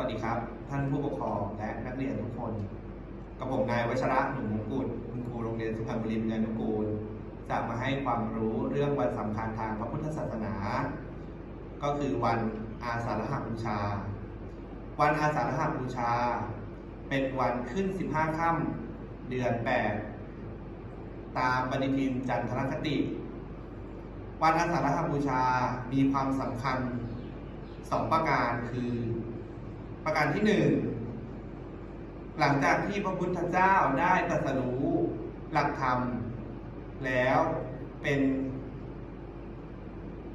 วัสดีครับ ท่านผู้ปกครองและนักเรียนทุกคน กับผมนายวัชระหนุ่มมงกุฎคุณครูโรงเรียนสุพรรณบุรีปัญญานุกูลจะมาให้ความรู้เรื่องวันสำคัญทางพระพุทธศาสนา ก็คือวันอาสาฬหบูชา วันอาสาฬหบูชา เป็นวันขึ้น 15 ค่ำเดือน 8 ตามปฏิทินจันทรคติ วันอาสาฬหบูชามีความสำคัญสองประการคือ ประการที่หนึ่งหลังจากที่พระพุทธเจ้าได้ตรัสรู้หลักธรรม แล้วเป็น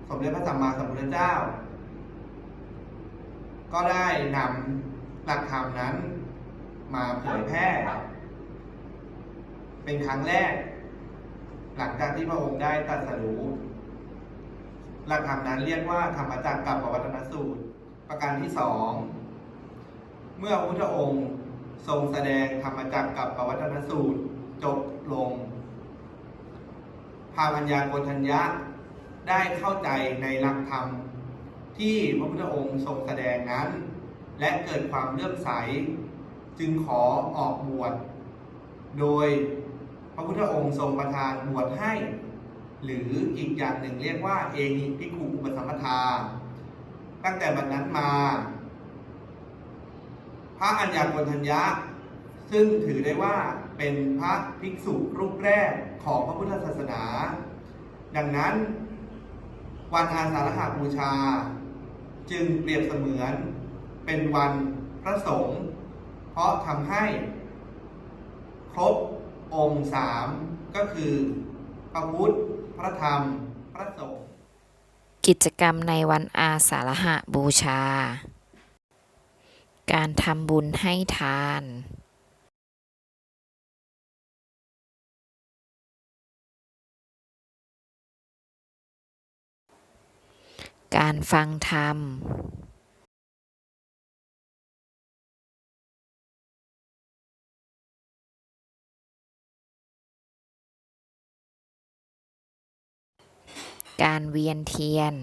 สมเด็จพระสัมมาสัมพุทธเจ้า ก็ได้นำหลักธรรมนั้นมาเผยแพร่ เป็นครั้งแรก หลังจากที่พระองค์ได้ตรัสรู้หลักธรรมนั้นเรียกว่าธรรมจักรกับวัตนสูตร ประการที่สอง เมื่อพระพุทธองค์ทรงแสดงธรรมจักรกับปวัตนสูตรจบลง พาพัญญาโกณทัญญะได้เข้าใจในหลักธรรม ที่พระพุทธองค์ทรงแสดงนั้น และเกิดความเลื่อมใส จึงขอออกบวช โดยพระพุทธองค์ทรงประทานบวชให้ หรืออีกอย่างหนึ่งเรียกว่าเอหิภิกขุอุปสัมปทา ตั้งแต่บัดนั้นมา ระอัญญาโกณทัญญะ ซึ่งถือได้ว่าเป็นพระภิกษุรูปแรกของพระพุทธศาสนา ดังนั้น วันอาสาฬหบูชา จึงเปรียบเสมือนเป็นวันพระสงฆ์เพราะทำให้ ครบองค์สามก็คือพระพุทธ พระธรรม พระสงฆ์กิจกรรมในวันอาสาฬหบูชา การทำบุญให้ทานการฟังธรรม การเวียนเทียน